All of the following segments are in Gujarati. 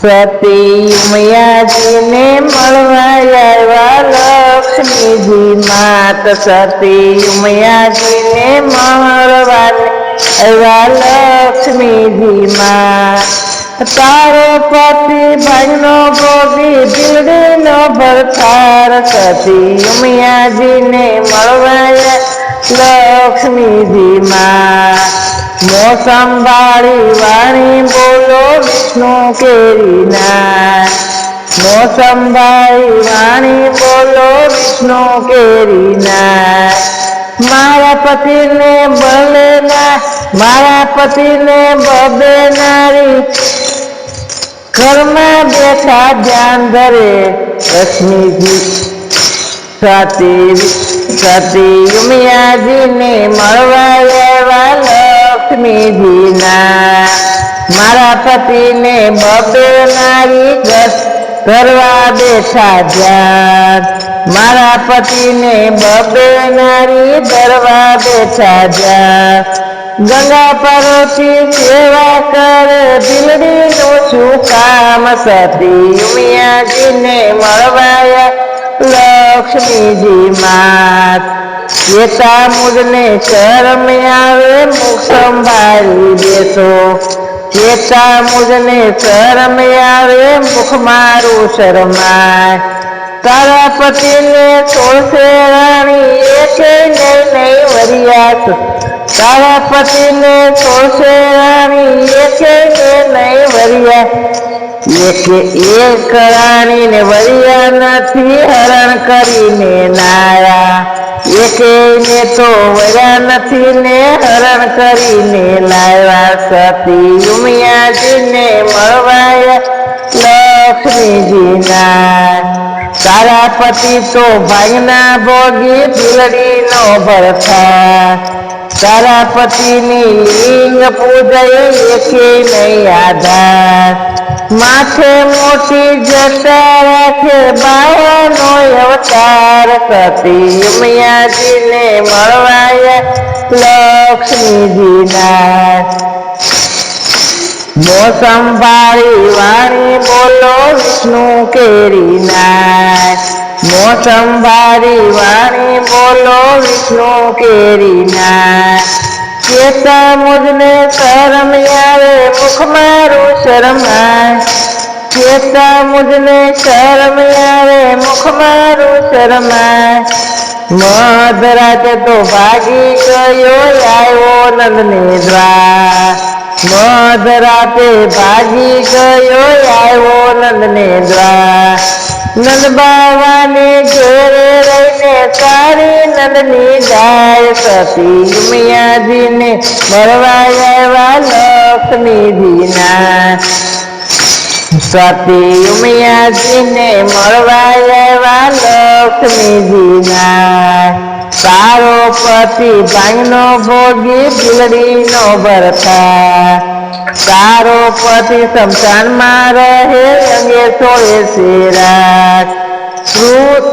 સતી ઉમિયાજીને મળવા આવ્યા લક્ષ્મીજી માત. સતી ઉમિયાજીને મળવા આવ્યા લક્ષ્મીજી માત. તારો પતિ ભાઈનો ભોગી બીડીનો ભરતાર સતી ઉમિયાજીને મળવા લક્ષ્મીજી માં મોસમ વાળી વાણી બોલો વિષ્ણુ કેરી મોસંભાઈ વાણી બોલો વિષ્ણુ કેરી ના. મારા પતિને બલેના મારા પતિને બબે નારી. ઘરમાં બેઠા ધ્યાન ધરે લક્ષ્મીજી સાતી સતી ઉમિયાજીને મળવા આવ્યા લક્ષ્મીજીના મારા પતિને બબે નારી ઘર કરવા બેઠા ધ્યાન મારા પતિને બબે નારી ધરવા બેઠા ધ્યાન ગંગા પરોથી સેવા કરે, દિલડીનું શું કામ સતી? ઉમિયાજીને મળવાયા લક્ષ્મીજી માત. જેતા મુજને શરમ આવે, મુખ સંભાળી દેશો જેતા મુજને શરમ આવે, મુખ મારું શરમાય. તારા પતિને છોડશે રાણી એકે નહીં વરિયાત. તારા પતિને છોડશે રાણી એકે નહીં વરિયા એકે એક રાણીને વરિયા નથી હરણ કરીને નાયા. એકેને તો વયા નથી ને હરણ કરીને લાવ્યા સતી ઉમિયાજીને મળવાયા લક્ષ્મીજીના. તારા પતિ તો ભાઈના ભોગી ભીલડીનો ભરતા તારા પતિની લિંગ પૂજય એકે નહીં આધાર. માથે મોટી જટા રાખે બાવાનો અવતાર સતી ઉમિયાજીને મળવાયા લક્ષ્મીજીના. મોસમ વાળી વાણી બોલો વિષ્ણુ કેરી નાય મોસમ વાળી વાણી બોલો વિષ્ણુ કેરી નાય કેતા મુજને શરમ આવે, મુખ મારું શરમાય કેતા મુજને શરમ આવે, મુખ મારું શરમાય. મધરાતે તો ભાગી ગયો આવ્યો નંદને દ્વાર. મધરાતે ભાગી ગયો આવ્યો નંદને દ્વાર. નંદ બાવાને ઘેરે રહીને તારી નંદની જાય. સતી મિયાજીને મળવા આવ્યા લક્ષ્મીજીના. સતી ઉમિયાજીને મળવા આવ્યા લક્ષ્મીજીના. તારો પતિ ભાઈનો ભોગી ભીલડીનો ભરતા તારો પતિ સમશાનમાં રહે અંગે સોળે શેરા ભૂત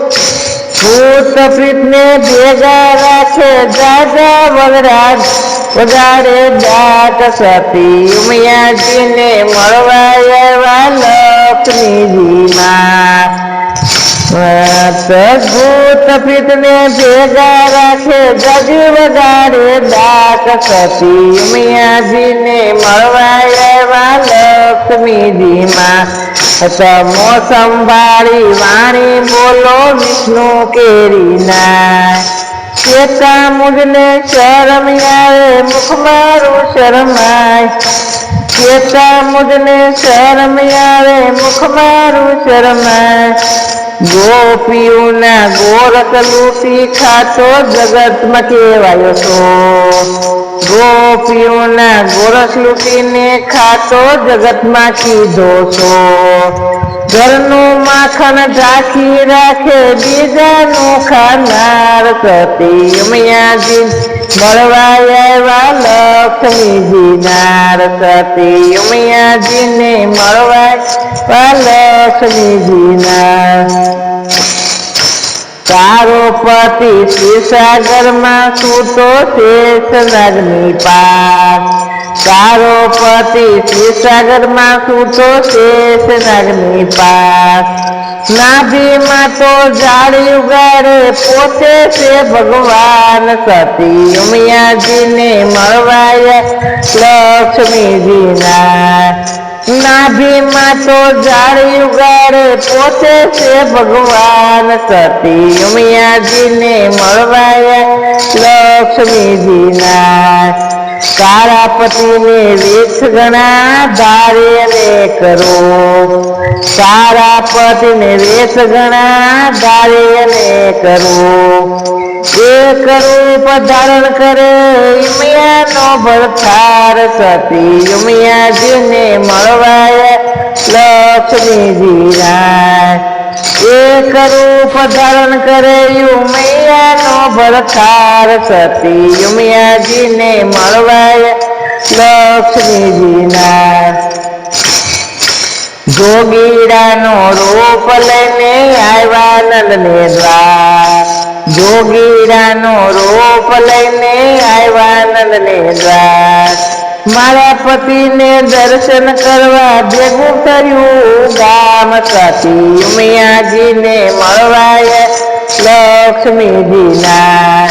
પ્રીતને ભેગા રાખે જાજા વગરાજ વગાડે દાટ સતી ઉમિયાજીને મળવા આવ્યા લક્ષ્મીજીમાં ભૂત પ્રીતને ભેગા રાખે જગ વગાડે દાટ સતી ઉમિયાજીને મળવા આવ્યા લક્ષ્મીજીમાં સમો સંભાળી વાણી બોલો વિષ્ણુ કેરી ના ચેતા મુજને શરમ આવે મુખ મારું શરમાય. ચેતા મુજને શરમ આવે મુખ મારું શરમાય. ગોપીઓના ગોરખ લૂટી ખાતો જગતમાં કહેવાયો છો ગોપીઓના ગોરસ લૂટીને ખાતો જગતમાં કીધો છો. ઘરનું માખણ ઢાંકી રાખે, બીજાનું ખાનાર સતી ઉમિયાજી મળવા આવ્યા લક્ષ્મીજી નાર સતી ઉમિયાજીને મળવા લક્ષ્મીજી નાર તારો પતિ ક્ષીરસાગરમાં સૂતો શેષ નગની પાર. તારો પતિ ક્ષીરસાગરમાં સૂતો શેષ નગની પાસ નાભીમાં તો જાળી ઉગાડે પોતે છે ભગવાન સતી. ઉમિયાજીને મળવાયા લક્ષ્મીજીના. નાભીમાં તો જાળી ઉગાડે પોતે છે ભગવાન સતી. ઉમિયાજીને મળવાયા લક્ષ્મીજીના. તારા પતિને વીસ ગણા ધારે ને કરો. તારા પતિને વીસ ગણા ધારે ને કરો. એ રૂપ ધારણ કરે, ઉમિયાનો ભરથાર સતી યુમિયાજીને મળવાયા રાય. એક રૂપ પધારણ કરે યુમૈયાનો ભરથાર સતી યુમિયાજીને મળવાયા લક્ષ્મીજીના જોગીડાનો રૂપ લઈને આવ્યા નંદને દ્વાર. જોગીડાનો રૂપ લઈને આવ્યા નંદને દ્વાર. મારા પતિને દર્શન કરવા ભેગું કર્યું. ગામ સતી ઉમિયાજીને મળવાયા લક્ષ્મીજીના.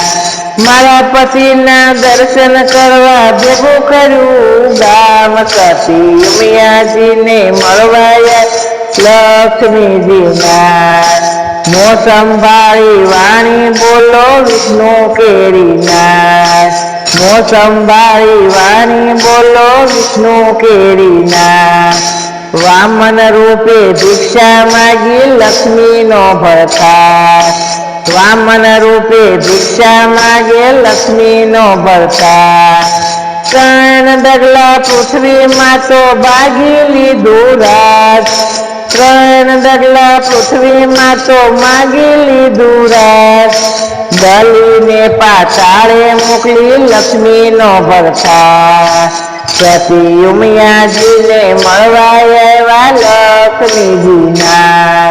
મારા પતિના દર્શન કરવા ભેગું કર્યું. ગામ સતી ઉમિયાજીને મળવાયા લક્ષ્મીજીના. મોસમ ભાળી વાણી બોલો વિષ્ણુ કેરીના મોસમ ભાળી વાણી બોલો વિષ્ણુ કેરીના વામન રૂપે ભિક્ષા માગી લક્ષ્મીનો ભરતા વામન રૂપે ભિક્ષા માગે લક્ષ્મીનો ભરતા ત્રણ ડગલા પૃથ્વીમાં તો ભાગી લીધું રાજ. ત્રણ ડગલા પૃથ્વીમાં તો માગી લીધું રાજ બલીને પાતાળે મોકલી લક્ષ્મીનો ભરતા સતી ઉમિયાજીને મળવા આવ્યા લક્ષ્મીજીના.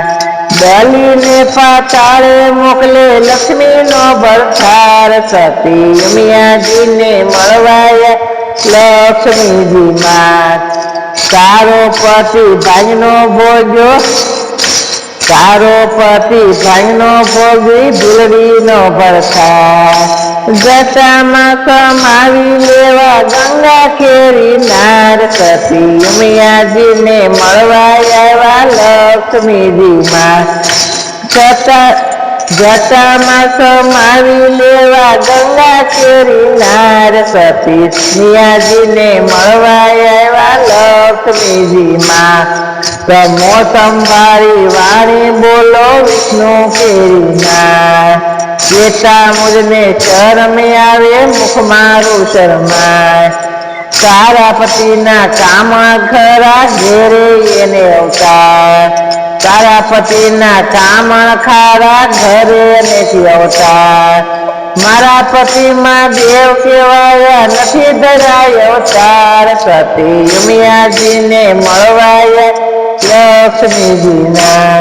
દલીને પાતાળે મોકલે લક્ષ્મીનો ભરથાર સતી ઉમિયાજીને મળવાયા લક્ષ્મીજીમાં તારો પતિ ભાઈનો ભોગ્યો તારો પતિ ભાઈનો ભોગી ભીલડીનો ભરખા જટામાં કમાવી લેવા ગંગા ખેરી નાર સતી ઉમિયાજીને મળવા આવ્યા લક્ષ્મીજીમાં જટા જટામાં સમાવી લેવા ગંગા કેરી નાર સતી મિયાજીને મળવા આવ્યા લક્ષ્મીજીમાં. તમો સંભાળી વાણી બોલો વિષ્ણુ કેરી નાર. જેટા મુજને શરમે આવે મુખ મારું શરમાય. તારા પતિના કામ ખરા ઘેરે એને અવતાર. તારા પતિના કામ ખારા ઘરે નથી આવતા. મારા પતિમાં દેવ કેવાયા નથી ધરાય અવતાર સતી યુમિયાજીને મળવાયા લક્ષ્મીજીના.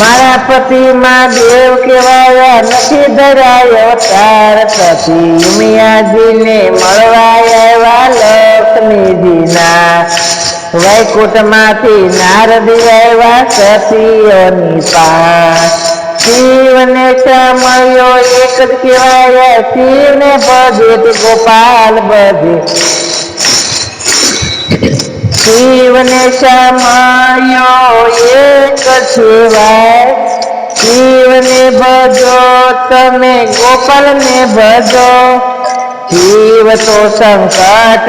મારા પતિમાં દેવ કેવાયા નથી ધરાય અવતાર સતી યુમિયાજીને મળવાયા આવ્યા લક્ષ્મીજીના. વૈકુંઠમાંથી નારદી આવ્યા સતીઓની પાસ. શિવને મળ્યો, એક જ કહેવાય, શિવને બધે તે ગોપાલ બધે શિવને મળ્યો, એક છેવાય શિવને ભજો, તમે ગોપાલને ભજો. જીવ તો સંકટ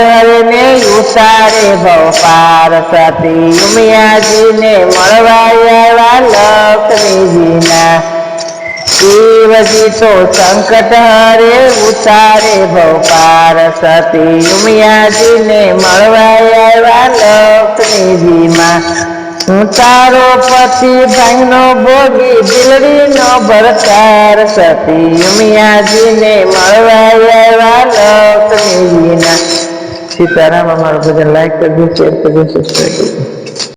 ને ઉતારે ભવપાર સતી ઉમિયાજીને મળવા આવ્યા લક્ષ્મીજીના. શિવજી તો સંકટ હરે ઉતારે ભવપાર સતી ઉમિયાજીને મળવા આવ્યા લક્ષ્મીજીમાં હું તારો પતિ ભાઈનો ભોગી બિલડીનો ભરતાર સતી મિયાજીને મળવા આવ્યા લક્ષ્મીજીના સીતારામ, અમારું ભજન લાઈક કરજો શેર કરજો સબસ્ક્રાઈબ કરજો.